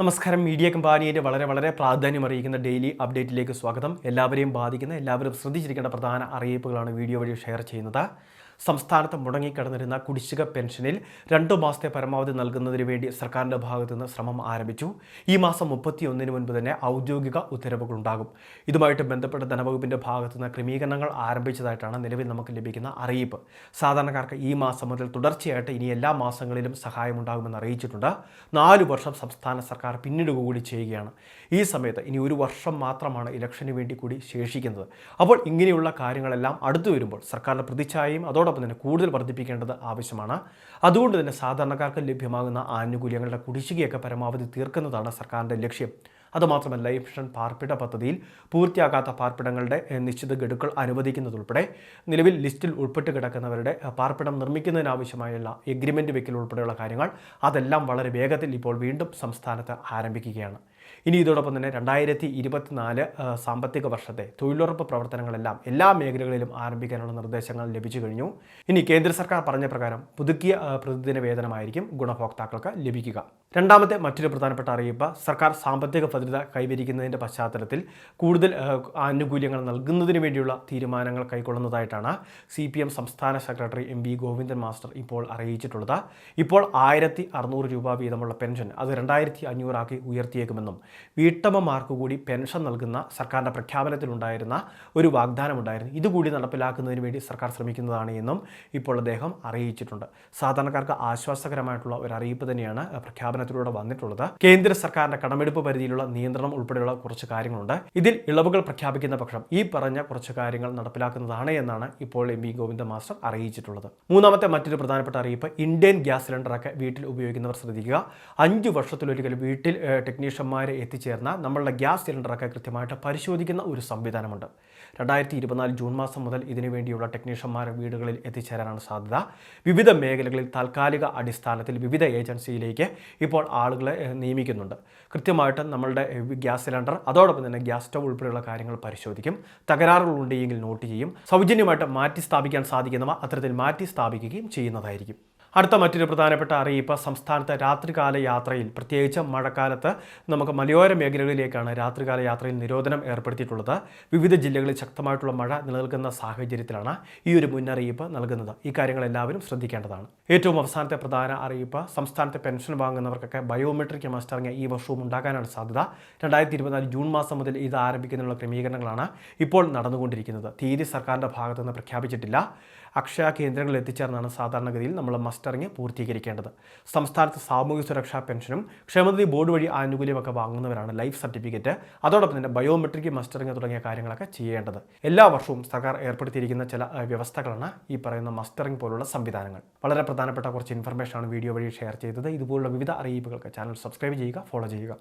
നമസ്കാരം. മീഡിയ കമ്പാനിയുടെ വളരെ വളരെ പ്രാധാന്യം അറിയിക്കുന്ന ഡെയിലി അപ്ഡേറ്റിലേക്ക് സ്വാഗതം. എല്ലാവരെയും ബാധിക്കുന്ന എല്ലാവരും ശ്രദ്ധിച്ചിരിക്കേണ്ട പ്രധാന അറിയിപ്പുകളാണ് വീഡിയോ വഴി ഷെയർ ചെയ്യുന്നത്. സംസ്ഥാനത്ത് മുടങ്ങിക്കിടന്നിരുന്ന കുടിശ്ശിക പെൻഷനിൽ രണ്ടു മാസത്തെ പരമാവധി നൽകുന്നതിന് വേണ്ടി സർക്കാരിന്റെ ഭാഗത്തു നിന്ന് ശ്രമം ആരംഭിച്ചു. ഈ മാസം മുപ്പത്തിയൊന്നിന് മുൻപ് തന്നെ ഔദ്യോഗിക ഉത്തരവുകൾ ഉണ്ടാകും ഇതുമായിട്ട് ബന്ധപ്പെട്ട ധനവകുപ്പിന്റെ ഭാഗത്തു നിന്ന് ക്രമീകരണങ്ങൾ ആരംഭിച്ചതായിട്ടാണ് നിലവിൽ നമുക്ക് ലഭിക്കുന്ന അറിയിപ്പ്. സാധാരണക്കാർക്ക് ഈ മാസം മുതൽ തുടർച്ചയായിട്ട് ഇനി എല്ലാ മാസങ്ങളിലും സഹായമുണ്ടാകുമെന്ന് അറിയിച്ചിട്ടുണ്ട്. നാലു വർഷം സംസ്ഥാന സർക്കാർ പിന്നിടുക കൂടി ചെയ്യുകയാണ്. ഈ സമയത്ത് ഇനി ഒരു വർഷം മാത്രമാണ് ഇലക്ഷന് വേണ്ടി കൂടി ശേഷിക്കുന്നത്. അപ്പോൾ ഇങ്ങനെയുള്ള കാര്യങ്ങളെല്ലാം അടുത്തു വരുമ്പോൾ സർക്കാരിന്റെ പ്രതിച്ഛായയും അതോടൊപ്പം തന്നെ കൂടുതൽ വർദ്ധിപ്പിക്കേണ്ടത് ആവശ്യമാണ്. അതുകൊണ്ട് തന്നെ സാധാരണക്കാർക്ക് ലഭ്യമാകുന്ന ആനുകൂല്യങ്ങളുടെ കുടിശ്ശികയൊക്കെ പരമാവധി തീർക്കുന്നതാണ് സർക്കാരിന്റെ ലക്ഷ്യം. അതുമാത്രമല്ല ലൈഫ് മിഷൻ പാർപ്പിട പദ്ധതിയിൽ പൂർത്തിയാകാത്ത പാർപ്പിടങ്ങളുടെ നിശ്ചിത ഗഡുക്കൾ അനുവദിക്കുന്നതുൾപ്പെടെ നിലവിൽ ലിസ്റ്റിൽ ഉൾപ്പെട്ട് കിടക്കുന്നവരുടെ പാർപ്പിടം നിർമ്മിക്കുന്നതിനാവശ്യമായുള്ള എഗ്രിമെന്റ് വെക്കൽ ഉൾപ്പെടെയുള്ള കാര്യങ്ങൾ അതെല്ലാം വളരെ വേഗത്തിൽ ഇപ്പോൾ വീണ്ടും സംസ്ഥാനത്ത് ആരംഭിക്കുകയാണ്. ഇനി ഇതോടൊപ്പം തന്നെ രണ്ടായിരത്തി ഇരുപത്തിനാല് സാമ്പത്തിക വർഷത്തെ തൊഴിലുറപ്പ് പ്രവർത്തനങ്ങളെല്ലാം എല്ലാ മേഖലകളിലും ആരംഭിക്കാനുള്ള നിർദ്ദേശങ്ങൾ ലഭിച്ചു കഴിഞ്ഞു. ഇനി കേന്ദ്ര സർക്കാർ പറഞ്ഞ പ്രകാരം പുതുക്കിയ പ്രതിദിന വേതനമായിരിക്കും ഗുണഭോക്താക്കൾക്ക് ലഭിക്കുക. രണ്ടാമത്തെ മറ്റൊരു പ്രധാനപ്പെട്ട അറിയിപ്പ് സർക്കാർ സാമ്പത്തിക ഭദ്രത കൈവരിക്കുന്നതിന്റെ പശ്ചാത്തലത്തിൽ കൂടുതൽ ആനുകൂല്യങ്ങൾ നൽകുന്നതിന് വേണ്ടിയുള്ള തീരുമാനങ്ങൾ കൈക്കൊള്ളുന്നതായിട്ടാണ് സി പി എം സംസ്ഥാന secretary M V Govindan master ഇപ്പോൾ അറിയിച്ചിട്ടുള്ളത്. ഇപ്പോൾ ആയിരത്തി അറുന്നൂറ് രൂപ വീതമുള്ള പെൻഷൻ അത് രണ്ടായിരത്തി അഞ്ഞൂറാക്കി ഉയർത്തിയേക്കുമെന്നും വീട്ടമ്മമാർക്ക് കൂടി പെൻഷൻ നൽകുന്ന സർക്കാരിന്റെ പ്രഖ്യാപനത്തിലുണ്ടായിരുന്ന ഒരു വാഗ്ദാനമുണ്ടായിരുന്നു. ഇതുകൂടി നടപ്പിലാക്കുന്നതിന് വേണ്ടി സർക്കാർ ശ്രമിക്കുന്നതാണ് എന്നും ഇപ്പോൾ അദ്ദേഹം അറിയിച്ചിട്ടുണ്ട്. സാധാരണക്കാർക്ക് ആശ്വാസകരമായിട്ടുള്ള ഒരു അറിയിപ്പ് തന്നെയാണ് പ്രഖ്യാപനത്തിലൂടെ വന്നിട്ടുള്ളത്. കേന്ദ്ര സർക്കാരിന്റെ കടമെടുപ്പ് പരിധിയിലുള്ള നിയന്ത്രണം ഉൾപ്പെടെയുള്ള കുറച്ച് കാര്യങ്ങളുണ്ട്. ഇതിൽ ഇളവുകൾ പ്രഖ്യാപിക്കുന്ന പക്ഷം ഈ പറഞ്ഞ കുറച്ച് കാര്യങ്ങൾ നടപ്പിലാക്കുന്നതാണ് എന്നാണ് ഇപ്പോൾ എം വി ഗോവിന്ദ മാസ്റ്റർ അറിയിച്ചിട്ടുള്ളത്. മൂന്നാമത്തെ മറ്റൊരു പ്രധാനപ്പെട്ട അറിയിപ്പ് ഇന്ത്യൻ ഗ്യാസ് സിലിണ്ടറൊക്കെ വീട്ടിൽ ഉപയോഗിക്കുന്നവർ ശ്രദ്ധിക്കുക. അഞ്ച് വർഷത്തിലൊരിക്കൽ വീട്ടിൽ ഏഹ്, ടെക്നീഷ്യന്മാരെ എത്തിച്ചേർന്ന നമ്മളുടെ ഗ്യാസ് സിലിണ്ടറൊക്കെ കൃത്യമായിട്ട് പരിശോധിക്കുന്ന ഒരു സംവിധാനമുണ്ട്. രണ്ടായിരത്തി ഇരുപത്തിനാല് ജൂൺ മാസം മുതൽ ഇതിനു വേണ്ടിയുള്ള ടെക്നീഷ്യന്മാർ വീടുകളിൽ എത്തിച്ചേരാനാണ് സാധ്യത. വിവിധ മേഖലകളിൽ താൽക്കാലിക അടിസ്ഥാനത്തിൽ വിവിധ ഏജൻസിയിലേക്ക് ഇപ്പോൾ ആളുകളെ നിയമിക്കുന്നുണ്ട്. കൃത്യമായിട്ട് നമ്മളുടെ ഗ്യാസ് സിലിണ്ടർ അതോടൊപ്പം തന്നെ ഗ്യാസ് സ്റ്റവ് ഉൾപ്പെടെയുള്ള കാര്യങ്ങൾ പരിശോധിക്കും. തകരാറുകളുണ്ടെങ്കിൽ നോട്ട് ചെയ്യും. സൗജന്യമായിട്ട് മാറ്റി സ്ഥാപിക്കാൻ സാധിക്കുന്നവ അത്തരത്തിൽ മാറ്റി സ്ഥാപിക്കുകയും ചെയ്യുന്നതായിരിക്കും. അടുത്ത മറ്റൊരു പ്രധാനപ്പെട്ട അറിയിപ്പ് സംസ്ഥാനത്തെ രാത്രികാല യാത്രയിൽ പ്രത്യേകിച്ച് മഴക്കാലത്ത് നമുക്ക് മലയോര മേഖലകളിലേക്കാണ് രാത്രികാല യാത്രയിൽ നിരോധനം ഏർപ്പെടുത്തിയിട്ടുള്ളത്. വിവിധ ജില്ലകളിൽ ശക്തമായിട്ടുള്ള മഴ നിലനിൽക്കുന്ന സാഹചര്യത്തിലാണ് ഈ ഒരു മുന്നറിയിപ്പ് നൽകുന്നത്. ഈ കാര്യങ്ങൾ എല്ലാവരും ശ്രദ്ധിക്കേണ്ടതാണ്. ഏറ്റവും അവസാനത്തെ പ്രധാന അറിയിപ്പ് സംസ്ഥാനത്തെ പെൻഷൻ വാങ്ങുന്നവർക്കൊക്കെ ബയോമെട്രിക് മസ്റ്ററിങ് ഈ വർഷവും ഉണ്ടാകാനാണ് സാധ്യത. രണ്ടായിരത്തി ഇരുപത്തിനാല് ജൂൺ മാസം മുതൽ ഇത് ആരംഭിക്കുന്നതിനുള്ള ക്രമീകരണങ്ങളാണ് ഇപ്പോൾ നടന്നുകൊണ്ടിരിക്കുന്നത്. തീയതി സർക്കാരിന്റെ ഭാഗത്തുനിന്ന് പ്രഖ്യാപിച്ചിട്ടില്ല. അക്ഷയ കേന്ദ്രങ്ങളിൽ എത്തിച്ചേർന്നാണ് സാധാരണഗതിയിൽ നമ്മൾ മസ്റ്ററിങ് പൂർത്തീകരിക്കേണ്ടത്. സംസ്ഥാനത്ത് സാമൂഹ്യ സുരക്ഷാ പെൻഷനും ക്ഷേമനിധി ബോർഡ് വഴി ആനുകൂല്യമൊക്കെ വാങ്ങുന്നവരാണ് ലൈഫ് സർട്ടിഫിക്കറ്റ്. അതോടൊപ്പം തന്നെ ബയോമെട്രിക് മസ്റ്ററിങ് തുടങ്ങിയ കാര്യങ്ങളൊക്കെ ചെയ്യേണ്ടത്. എല്ലാ വർഷവും സർക്കാർ ഏർപ്പെടുത്തിയിരിക്കുന്ന ചില വ്യവസ്ഥകളാണ് ഈ പറയുന്ന മസ്റ്ററിംഗ് പോലുള്ള സംവിധാനങ്ങൾ. വളരെ പ്രധാനപ്പെട്ട കുറച്ച് ഇൻഫർമേഷനാണ് വീഡിയോ വഴി ഷെയർ ചെയ്തത്. ഇതുപോലുള്ള വിവിധ അറിയിപ്പുകൾക്ക് ചാനൽ സബ്സ്ക്രൈബ് ചെയ്യുക ഫോളോ ചെയ്യുക.